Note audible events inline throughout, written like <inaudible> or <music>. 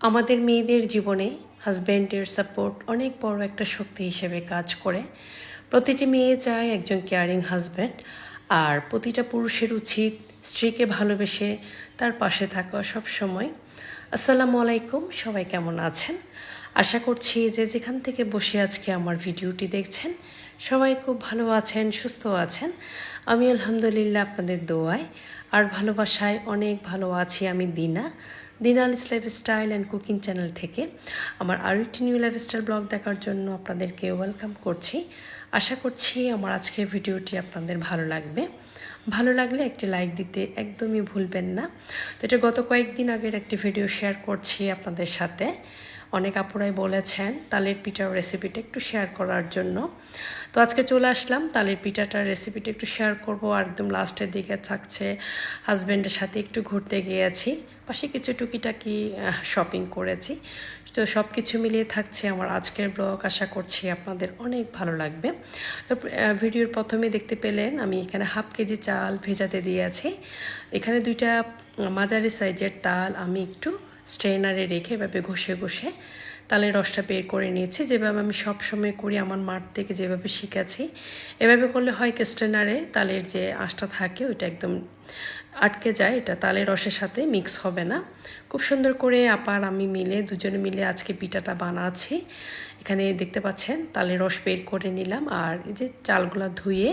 আমাদের মেয়েদের জীবনে হাজব্যান্ডের সাপোর্ট অনেক বড় একটা শক্তি হিসেবে কাজ করে। প্রতিটি মেয়ে চায় একজন কেয়ারিং হাজব্যান্ড আর প্রতিটা পুরুষের উচিত স্ত্রীকে ভালোবেসে তার পাশে থাকা সব সময় আসসালামু আলাইকুম, সবাই কেমন আছেন? আশা করছি যে যেখান থেকে বসে আজকে আমার ভিডিওটি দেখছেন, সবাই খুব ভালো আছেন, সুস্থ আছেন। আমি আলহামদুলিল্লাহ আপনাদের দোয়ায় আর ভালোবাসায় অনেক ভালো আছি আমি দিনা। দিনালিস লাইফস্টাইল অ্যান্ড কুকিং চ্যানেল থেকে। আমার আরও একটি নিউ লাইফস্টাইল ব্লগ দেখার জন্য আপনাদেরকে ওয়েলকাম করছি। আশা করছি আমার আজকের ভিডিওটি আপনাদের ভালো লাগবে। ভালো লাগলে একটি লাইক দিতে একদমই ভুলবেন না। তো এটা গত কয়েকদিন আগের একটি ভিডিও শেয়ার করছি আপনাদের সাথে। অনেক আপুরাই বলেছেন তালের পিঠার রেসিপিটা একটু শেয়ার করার জন্য। তো আজকে চলে আসলাম তালের পিঠাটার রেসিপিটা একটু শেয়ার করব। আর একদম লাস্টের দিকে থাকছে। হাজব্যান্ডের সাথে একটু ঘুরতে গিয়েছি। পাশে কিছু টুকিটাকি শপিং করেছি। তো সব কিছু মিলিয়ে থাকছে আমার আজকের ব্লগ আশা করছি আপনাদের অনেক ভালো লাগবে। তো ভিডিওর প্রথমে দেখতে পেলেন আমি এখানে হাফ কেজি চাল ভেজাতে দিয়েছি। এখানে দুইটা মাঝারি সাইজের তাল আমি একটু স্ট্রেনারে রেখে এভাবে ঘষে ঘষে তালের রসটা বের করে নিয়েছি। যেভাবে আমি সব সময় করি আমার মাঠ থেকে যেভাবে শিখেছি, এভাবে করলে হয় কি স্ট্রেনারে তালের যে আঁশটা থাকে ওইটা একদম আটকে যায়, এটা তালের রসের সাথে মিক্স হবে না। খুব সুন্দর করে আপার আমি মিলে দুজনে মিলে আজকে পিঠাটা বানাচ্ছি। এখানে দেখতে পাচ্ছেন তালের রস বের করে নিলাম আর এই যে চালগুলো ধুয়ে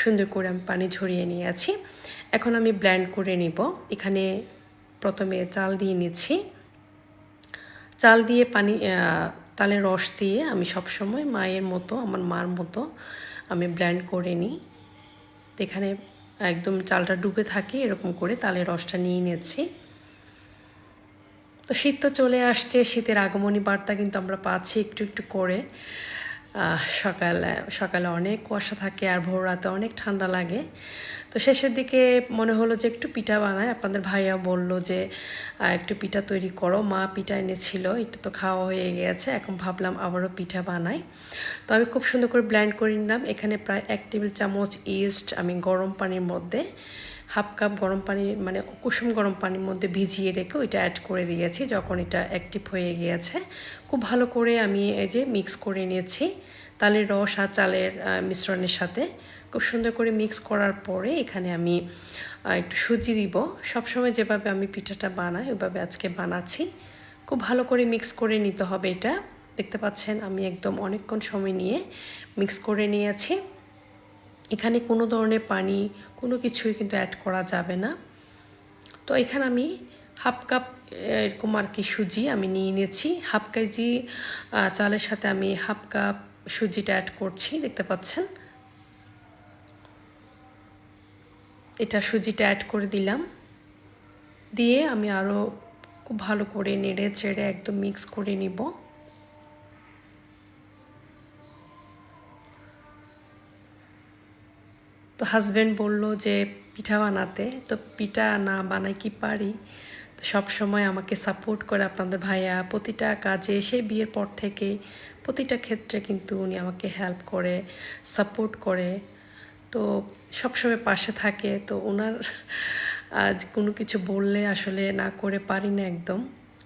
সুন্দর করে আমি পানি ঝরিয়ে নিয়ে আছি এখন আমি ব্ল্যান্ড করে নিব। এখানে প্রথমে চাল দিয়ে নিচ্ছি। চাল দিয়ে পানি তালের রস দিয়ে আমি সবসময় মায়ের মতো, আমার মার মতো আমি ব্ল্যান্ড করে নিই। এখানে একদম চালটা ডুবে থাকে, এরকম করে তালের রসটা নিয়ে নিচ্ছি। তো শীত তো চলে আসছে, শীতের আগমনী বার্তা কিন্তু আমরা পাচ্ছি একটু একটু করে। সকালে সকালে অনেক কুয়াশা থাকে আর ভোর রাতে অনেক ঠান্ডা লাগে। তো শেষের দিকে মনে হলো যে একটু পিঠা বানায় আপনাদের ভাইয়া বলল যে একটু পিঠা তৈরি করো। মা পিঠা এনেছিল, এটা তো খাওয়া হয়ে গেছে। এখন ভাবলাম আবারও পিঠা বানাই। তো আমি খুব সুন্দর করে ব্ল্যান্ড করে নিলাম। এখানে প্রায় এক টেবিল চামচ ইস্ট আমি গরম পানির মধ্যে, হাফ কাপ গরম পানি মানে কুসুম গরম পানির মধ্যে ভিজিয়ে রেখে ওইটা অ্যাড করে দিয়েছি, যখন এটা অ্যাক্টিভ হয়ে গিয়েছে। খুব ভালো করে আমি এই যে মিক্স করে নিয়েছি। তালের রস আর চালের মিশ্রণের সাথে। খুব সুন্দর করে মিক্স করার পরে এখানে আমি একটু সুজি দিব। সবসময় যেভাবে আমি পিঠাটা বানাই, ওইভাবে আজকে বানাচ্ছি। খুব ভালো করে মিক্স করে নিতে হবে এটা। দেখতে পাচ্ছেন, আমি একদম অনেকক্ষণ সময় নিয়ে মিক্স করে নিয়েছি। এখানে কোনো ধরনের পানি, কোনো কিছুই কিন্তু অ্যাড করা যাবে না। তো এখানে আমি হাফ কাপ এরকম আর কি সুজি আমি নিয়ে নিয়েছি। হাফ কেজি চালের সাথে আমি হাফ কাপ সুজিটা অ্যাড করছি, দেখতে পাচ্ছেন। এটা সুজিটা অ্যাড করে দিলাম। দিয়ে আমি আরও খুব ভালো করে নেড়ে চেড়ে একদম মিক্স করে নিব। তো হাজব্যান্ড বলল যে, পিঠা বানাতে। তো পিঠা না বানাই কি পারি? তো সব সময় আমাকে সাপোর্ট করে আপনাদের ভাইয়া। প্রতিটা কাজে, সেই বিয়ের পর থেকে প্রতিটা ক্ষেত্রে কিন্তু উনি আমাকে হেল্প করে সাপোর্ট করে। তো সবসময় পাশে থাকে, তো ওনার আজ কোনো কিছু বললে আসলে না করে পারি না একদম।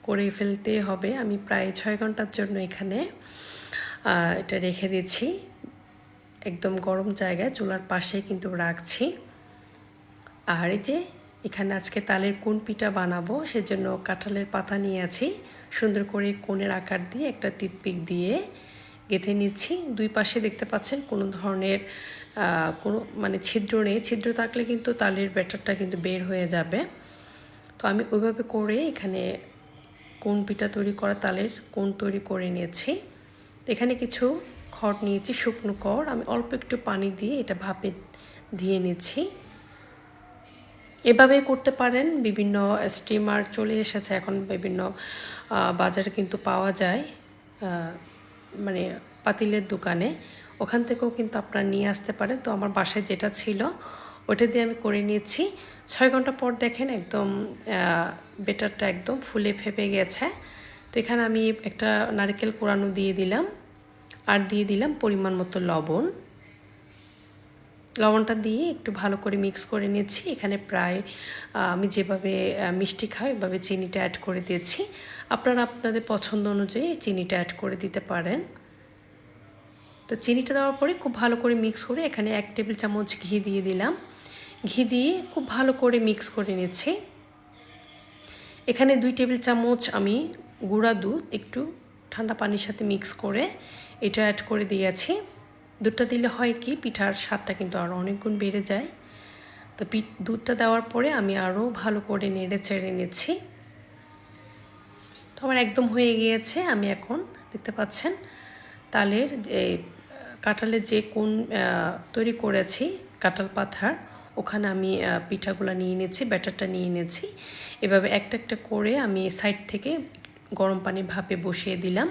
করে ফেলতে হবে। আমি প্রায় ছয় ঘণ্টার জন্য এখানে এটা রেখে দিচ্ছি একদম গরম জায়গায় চুলার পাশে কিন্তু রাখছি। আর এই যে এখানে আজকে তালের কোন পিঠা বানাবো, সেজন্য কাঁঠালের পাতা নিয়ে আছি। সুন্দর করে কোণের আকার দিয়ে একটা তিতপিক দিয়ে গেঁথে নিচ্ছি। দুই পাশে দেখতে পাচ্ছেন কোনো ধরনের কোনো মানে ছিদ্র নেই। ছিদ্র থাকলে কিন্তু তালের ব্যাটারটা কিন্তু বের হয়ে যাবে। তো আমি ওইভাবে করে এখানে কোন পিঠা তৈরি করা, তালের কোন তৈরি করে নিয়েছি। এখানে কিছু খড় নিয়েছি, শুকনো খড়। আমি অল্প একটু পানি দিয়ে এটা ভাপে দিয়ে নিচ্ছি। এভাবে করতে পারেন। বিভিন্ন স্টিমার চলে এসেছে। এখন বিভিন্ন বাজারে কিন্তু পাওয়া যায় মানে পাতিলের দোকানে। ওখান থেকেও কিন্তু আপনারা নিয়ে আসতে পারেন। তো আমার বাসায় যেটা ছিল, ওটা দিয়ে আমি করে নিয়েছি। ছয় ঘণ্টা পর দেখেন একদম বেটারটা একদম ফুলে ফেপে গেছে। তো এখানে আমি একটা নারকেল কোরানো দিয়ে দিলাম। আর দিয়ে দিলাম পরিমাণ মতো লবণ। লবণটা দিয়ে একটু ভালো করে মিক্স করে নিয়েছি। এখানে প্রায় আমি যেভাবে মিষ্টি খাই এভাবে চিনিটা অ্যাড করে দিয়েছি। আপনারা আপনাদের পছন্দ অনুযায়ী চিনিটা অ্যাড করে দিতে পারেন। তো চিনিটা দেওয়ার পরে খুব ভালো করে মিক্স করে এখানে এক টেবিল চামচ ঘি দিয়ে দিলাম। ঘি দিয়ে খুব ভালো করে মিক্স করে নিচ্ছি। এখানে দুই টেবিল চামচ আমি গুঁড়া দুধ একটু ঠান্ডা পানির সাথে মিক্স করে এটা অ্যাড করে দিয়েছি। দুধটা দিলে হয় কি, পিঠার স্বাদটা কিন্তু আরও অনেক গুণ বেড়ে যায়। তো পিঠ, দুধটা দেওয়ার পরে আমি আরও ভালো করে নেড়ে চেড়ে নিচ্ছি। তো আমার একদম হয়ে গিয়েছে, আমি এখন দেখতে পাচ্ছেন তালের যে কাঁঠালের যে কোন তৈরি করেছি, কাঁঠাল পাথার, ওখানে আমি পিঠাগুলো নিয়ে নিয়েছি ব্যাটারটা নিয়ে নিয়েছি এভাবে একটা একটা করে আমি সাইড থেকে গরম পানি ভাপে বসিয়ে দিলাম।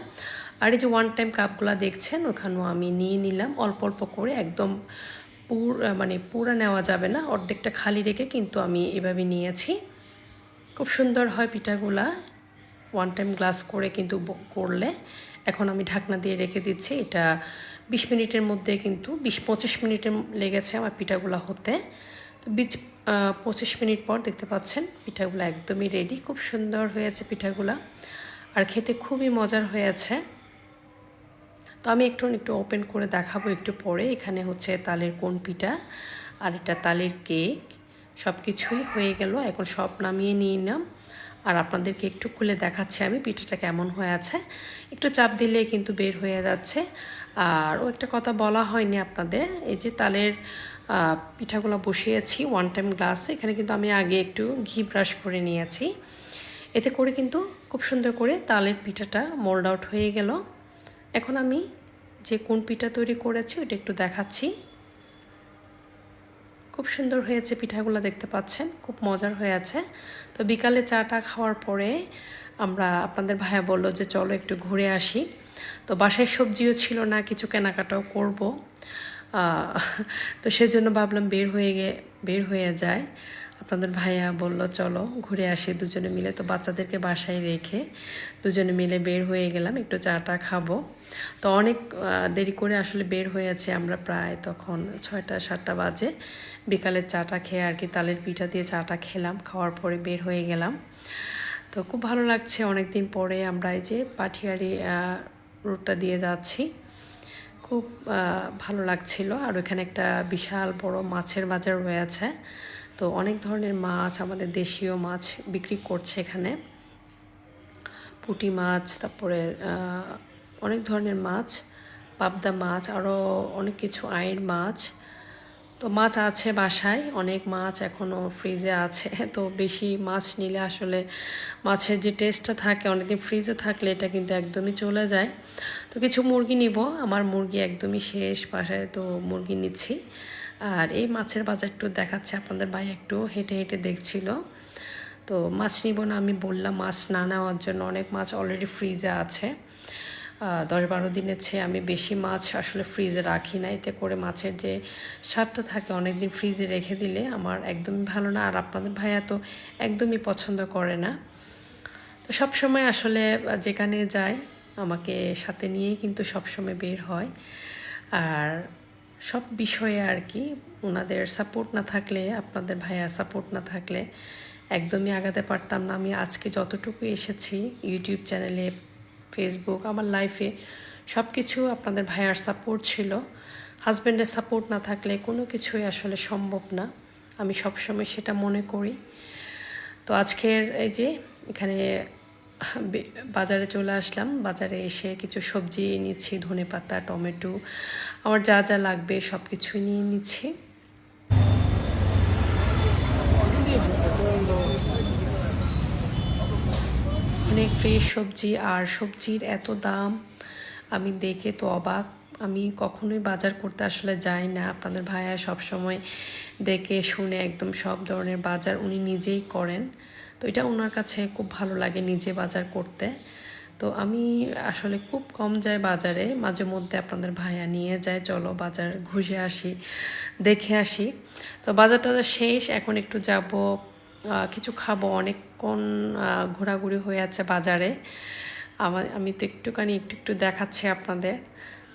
আর এই যে ওয়ান টাইম কাপগুলো দেখছেন, ওখানেও আমি নিয়ে নিলাম। অল্প অল্প করে একদম পুর মানে পুরা নেওয়া যাবে না, অর্ধেকটা খালি রেখে কিন্তু আমি এভাবে নিয়েছি। খুব সুন্দর হয় পিঠাগুলা ওয়ান টাইম গ্লাস করে কিন্তু করলে। এখন আমি ঢাকনা দিয়ে রেখে দিচ্ছি, এটা বিশ মিনিটের মধ্যে কিন্তু বিশ পঁচিশ মিনিটের লেগেছে আমার পিঠাগুলো হতে। তো আহ, পঁচিশ মিনিট পর দেখতে পাচ্ছেন পিঠাগুলো একদমই রেডি খুব সুন্দর হয়েছে পিঠাগুলা। আর খেতে খুবই মজার হয়েছে। তো আমি একটু একটু ওপেন করে দেখাবো একটু পরে। এখানে হচ্ছে তালের কোন পিঠা আর এটা তালের কেক সব কিছুই হয়ে গেল এখন সব নামিয়ে নিয়ে নিলাম। আর আপনাদেরকে একটু খুলে দেখাচ্ছি আমি পিঠাটা কেমন হয়ে আছে। একটু চাপ দিলে কিন্তু বের হয়ে যাচ্ছে। আর ও একটা কথা বলা হয়নি আপনাদের, এই যে তালের পিঠাগুলো বসিয়েছি ওয়ান টাইম গ্লাসে এখানে কিন্তু আমি আগে একটু ঘি ব্রাশ করে নিয়েছি। এতে করে কিন্তু খুব সুন্দর করে তালের পিঠাটা মোল্ড আউট হয়ে গেল। এখন আমি যে কোন পিঠা তৈরি করেছি ওটা একটু দেখাচ্ছি। খুব সুন্দর হয়েছে পিঠাগুলো দেখতে পাচ্ছেন, খুব মজার হয়েছে তো বিকালে চাটা খাওয়ার পরে আমরা আপনাদের ভাইয়া বলল যে চলো একটু ঘুরে আসি। তো বাসায় সবজিও ছিল না, কিছু কেনাকাটাও করব। তো সেজন্য ভাবলাম বের হয়ে গে, বের হয়ে যায় আপনাদের ভাইয়া বলল চলো ঘুরে আসি, দুজনে মিলে। তো বাচ্চাদেরকে বাসায় রেখে দুজনে মিলে বের হয়ে গেলাম, একটু চাটা খাব। তো অনেক দেরি করে আসলে বের হয়ে হয়েছে আমরা প্রায় তখন ছয়টা, সাতটা বাজে। বিকালের চাটা খেয়ে আর কি তালের পিঠা দিয়ে চাটা খেলাম, খাওয়ার পরে বের হয়ে গেলাম। তো খুব ভালো লাগছে অনেক দিন পরে আমরা এই যে পাঠিয়ারি রুটটা দিয়ে যাচ্ছি। খুব ভালো লাগছিল আর ওখানে একটা বিশাল বড় মাছের বাজার রয়েছে। তো অনেক ধরনের মাছ, আমাদের দেশীয় মাছ বিক্রি করছে এখানে। পুঁটি মাছ, তারপরে অনেক ধরনের মাছ, পাবদা মাছ আরও অনেক কিছু আইর মাছ। তো মাছ আছে বাসায়, অনেক মাছ এখনও ফ্রিজে আছে। <laughs> তো বেশি মাছ নিলে আসলে মাছের যে টেস্টটা থাকে, অনেকদিন ফ্রিজে থাকলে এটা কিন্তু একদমই চলে যায়। তো কিছু মুরগি নিব, আমার মুরগি একদমই শেষ বাসায় তো মুরগি নিচ্ছি। আর এই মাছের বাজার একটু দেখাচ্ছে, আপনাদের ভাই একটু হেঁটে হেঁটে দেখছিল। তো মাছ নিব না, আমি বললাম মাছ না নেওয়ার জন্য, অনেক মাছ অলরেডি ফ্রিজে আছে। দশ বারো দিনের চেয়ে আমি বেশি মাছ আসলে ফ্রিজে রাখি না। এতে করে মাছের যে স্বাদটা থাকে অনেক দিন ফ্রিজে রেখে দিলে আমার একদমই ভালো না। আর আপনাদের ভাইয়া তো একদমই পছন্দ করে না। তো সবসময় আসলে যেখানে যাই আমাকে সাথে নিয়েই কিন্তু সবসময় বের হয়। আর সব বিষয়ে আর কি ওনাদের সাপোর্ট না থাকলে, আপনাদের ভাইয়া সাপোর্ট না থাকলে একদমই আগাতে পারতাম না। আমি আজকে যতটুকু এসেছি, ইউটিউব চ্যানেলে ফেসবুক আমার লাইফে সব কিছু আপনাদের ভাইয়ার সাপোর্ট ছিল। হাজব্যান্ডের সাপোর্ট না থাকলে কোনো কিছুই আসলে সম্ভব না। আমি সবসময় সেটা মনে করি। তো আজকের এই যে এখানে বাজারে চলে আসলাম। বাজারে এসে কিছু সবজি নিচ্ছি ধনে পাতা টমেটো। আমার যা যা লাগবে সব কিছুই নিয়ে নিচ্ছি। অনেক ফ্রেশ সবজি আর সবজির এত দাম, আমি দেখে তো অবাক। আমি কখনোই বাজার করতে আসলে যাই না। আপনাদের ভাইয়া সব সময় দেখে শুনে একদম সব ধরনের বাজার উনি নিজেই করেন। তো এটা ওনার কাছে খুব ভালো লাগে নিজে বাজার করতে। তো আমি আসলে খুব কম যাই বাজারে, মাঝে মধ্যে আপনাদের ভাইয়া নিয়ে যায়। চলো বাজার ঘুরে আসি, দেখে আসি। তো বাজার টাজার শেষ, এখন একটু যাব। কিছু খাব। অনেকক্ষণ ঘোরাঘুরি হয়ে আছে বাজারে। আমার আমি তো একটুখানি একটু একটু দেখাচ্ছি আপনাদের।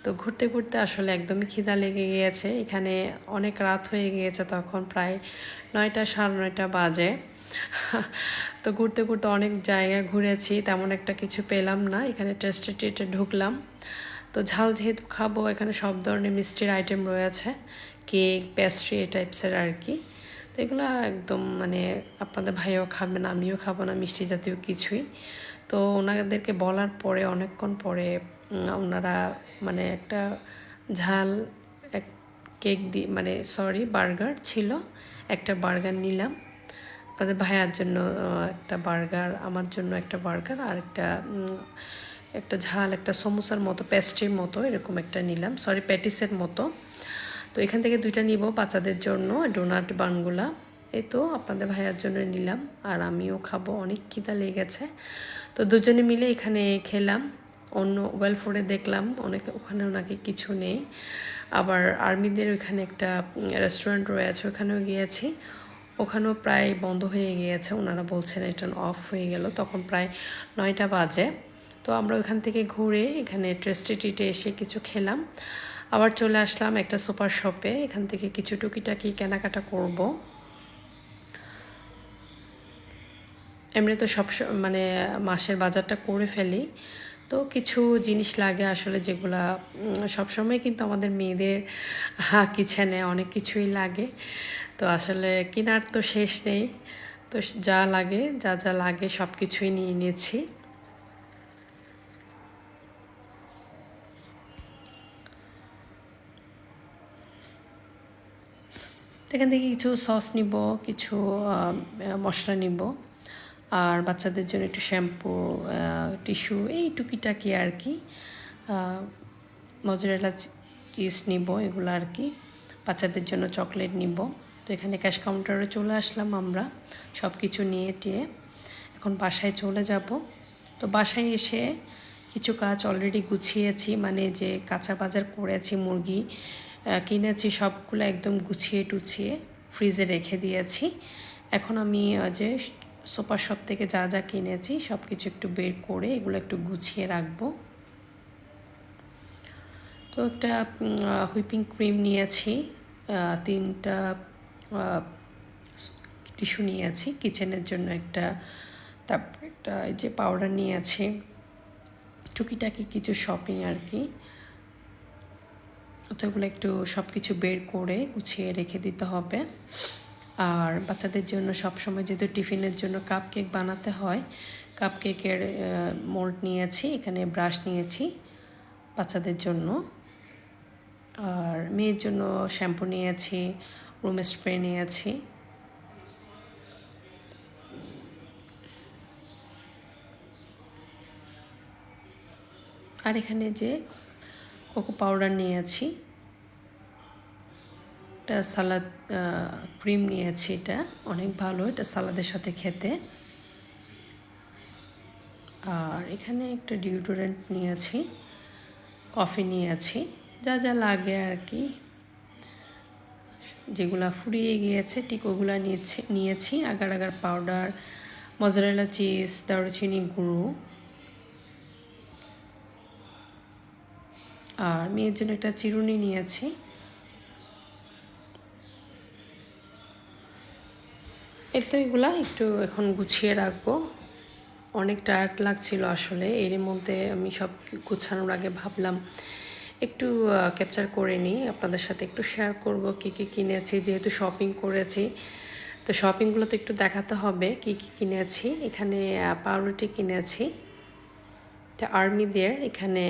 তো ঘুরতে ঘুরতে আসলে একদমই খিদা লেগে গিয়েছে। এখানে অনেক রাত হয়ে গিয়েছে তখন, প্রায় নয়টা, সাড়ে নয়টা বাজে। <laughs> তো ঘুরতে ঘুরতে অনেক জায়গায় ঘুরেছি, তেমন একটা কিছু পেলাম না। এখানে টেস্টে টেটে ঢুকলাম। তো ঝাল যেহেতু খাব, এখানে সব ধরনের মিষ্টির আইটেম রয়েছে। কেক পেস্ট্রি এই টাইপসের আর কি। তো এগুলো একদম মানে আপনাদের ভাইও খাবে না, আমিও খাব না, মিষ্টি জাতীয় কিছুই। তো ওনাদেরকে বলার পরে, অনেকক্ষণ পরে ওনারা মানে একটা ঝাল, এক কেক দিয়ে মানে সরি, বার্গার ছিল, একটা বার্গার নিলাম। আপনাদের ভাইয়ার জন্য একটা বার্গার, আমার জন্য একটা বার্গার, আর একটা একটা ঝাল, একটা সমোসার মতো, পেস্ট্রির মতো, এরকম একটা নিলাম। সরি প্যাটিসের মতো। তো এখান থেকে দুইটা নিব বাচ্চাদের জন্য, ডোনাট বানগুলা। এই তো আপনাদের ভাইয়ার জন্য নিলাম, আর আমিও খাব, অনেক খিদা লেগেছে। তো দুজনে মিলে এখানে খেলাম, অন্য ওয়েলফোরে দেখলাম, অনেক ওখানেও নাকি কিছু নেই। আবার আর্মিদের ওইখানে একটা রেস্টুরেন্ট রয়েছে, ওখানেও গিয়েছি। ওখানেও প্রায় বন্ধ হয়ে গিয়েছে, ওনারা বলছেন এটা অফ হয়ে গেল, তখন প্রায় নয়টা বাজে। তো আমরা ওইখান থেকে ঘুরে এখানে ট্রেস্টিটিতে এসে কিছু খেলাম। আবার চলে আসলাম একটা সুপার শপে, এখান থেকে কিছু টুকিটাকি কেনাকাটা করব। এমনি তো সব মানে মাসের বাজারটা করে ফেলি। তো কিছু জিনিস লাগে আসলে যেগুলা সবসময় কিন্তু আমাদের মেয়েদের কিচেনে অনেক কিছুই লাগে। তো আসলে কেনার তো শেষ নেই। তো যা লাগে, যা যা লাগে সব কিছুই নিয়ে নিয়েছি। এখান থেকে কিছু সস নিব, কিছু মশলা নিব। আর বাচ্চাদের জন্য একটু শ্যাম্পু টিস্যু, এই টুকিটাকি আর কি। মজুরেলা চিজ নিব, এগুলো আর কি। বাচ্চাদের জন্য চকলেট নিব। তো এখানে ক্যাশ কাউন্টারে চলে আসলাম আমরা সব কিছু নিয়ে টিয়ে। এখন বাসায় চলে যাব। তো বাসায় এসে কিছু কাজ অলরেডি গুছিয়েছি মানে যে কাঁচা বাজার করেছি মুরগি কিনেছি সবগুলো একদম গুছিয়ে টুছিয়ে, ফ্রিজে রেখে দিয়েছি। এখন আমি যে সুপার শপ থেকে যা যা কিনেছি সব কিছু একটু বের করে এগুলো একটু গুছিয়ে রাখব। তো একটা হুইপিং ক্রিম নিয়েছি তিনটা টিস্যু নিয়েছি, কিচেনের জন্য একটা, তারপর একটা এই যে পাউডার নিয়েছি। টুকিটাকি কিছু শপিং আর কি। তো এগুলো একটু সব কিছু বের করে গুছিয়ে রেখে দিতে হবে। আর বাচ্চাদের জন্য সবসময় যেহেতু টিফিনের জন্য কাপ কেক বানাতে হয় কাপ কেকের মোল্ড নিয়েছি, এখানে ব্রাশ নিয়েছি বাচ্চাদের জন্য। আর মেয়ের জন্য শ্যাম্পু নিয়েছি রুম স্প্রে নিয়েছি। আর এখানে যে কোকো পাউডার নিয়েছি। একটা সালাদ ক্রিম নিয়েছি এটা। অনেক ভালো, এটা সালাদের সাথে খেতে। আর এখানে একটা ডিওডোরেন্ট নিয়েছি কফি নিয়েছি। যা যা লাগে আর কি। যেগুলো ফুরিয়ে গিয়েছে, ঠিক ওগুলা নিয়েছি নিয়েছি। Agar agar powder mozzarella cheese দারুচিনি গুঁড়ো। আর মেয়ের জন্য একটা চিরুনি নিয়েছি। তো এগুলা একটু এখন গুছিয়ে রাখব। অনেক টায়ার্ড লাগছিল আসলে, এর মধ্যে আমি সব গুছানোর আগে ভাবলাম একটু ক্যাপচার করে নিই। আপনাদের সাথে একটু শেয়ার করব কী কী কিনেছি, যেহেতু শপিং করেছি। তো শপিংগুলো তো একটু দেখাতে হবে, কি কি কিনেছি। এখানে পাউরুটি কিনেছি। তো আর্মিদের এখানে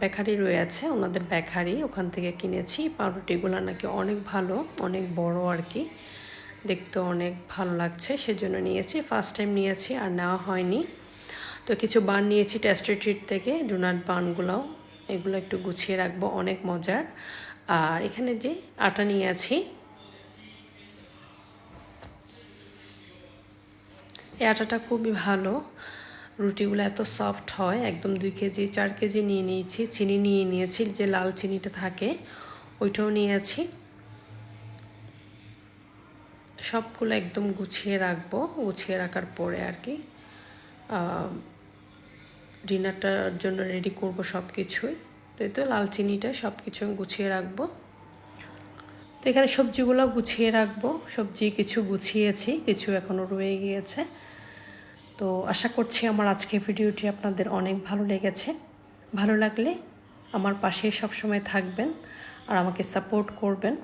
বেকারি রয়েছে, ওনাদের বেকারি। ওখান থেকে কিনেছি। পাউরুটিগুলো নাকি অনেক ভালো, অনেক বড় আর কি। দেখতে অনেক ভালো লাগছে, সেজন্য নিয়েছি। ফার্স্ট টাইম নিয়েছি, আর নেওয়া হয়নি। তো কিছু বান নিয়েছি টেস্টের ট্রিট থেকে, ডোনাট বানগুলোও এগুলো একটু গুছিয়ে রাখব, অনেক মজার। আর এখানে যে আটা নিয়ে আছি, এই আটাটা খুবই ভালো। রুটিগুলো এত সফট হয়, একদম দুই কেজি, চার কেজি নিয়ে নিয়েছি, চিনি নিয়ে নিয়েছি যে লাল চিনিটা থাকে, ওইটাও নিয়েছি সবগুলো একদম গুছিয়ে রাখব, গুছিয়ে রাখার পরে আর কি ডিনারটার জন্য রেডি করব সব কিছুই তো এই তো লাল চিনিটা সব কিছু গুছিয়ে রাখব। তো এখানে সবজিগুলো গুছিয়ে রাখব, সবজি কিছু গুছিয়েছি, কিছু এখনও রয়ে গিয়েছে। তো আশা করছি আমার আজকের ভিডিওটি আপনাদের অনেক ভালো লেগেছে। ভালো লাগলে আমার পাশে সবসময় থাকবেন আর আমাকে সাপোর্ট করবেন।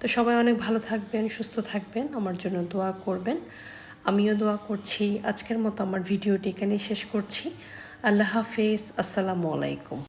তো সবাই অনেক ভালো থাকবেন, সুস্থ থাকবেন, আমার জন্য দোয়া করবেন। আমিও দোয়া করছি। আজকের মতো আমার ভিডিওটি এখানেই শেষ করছি। আল্লাহ হাফেজ। আসসালামু আলাইকুম।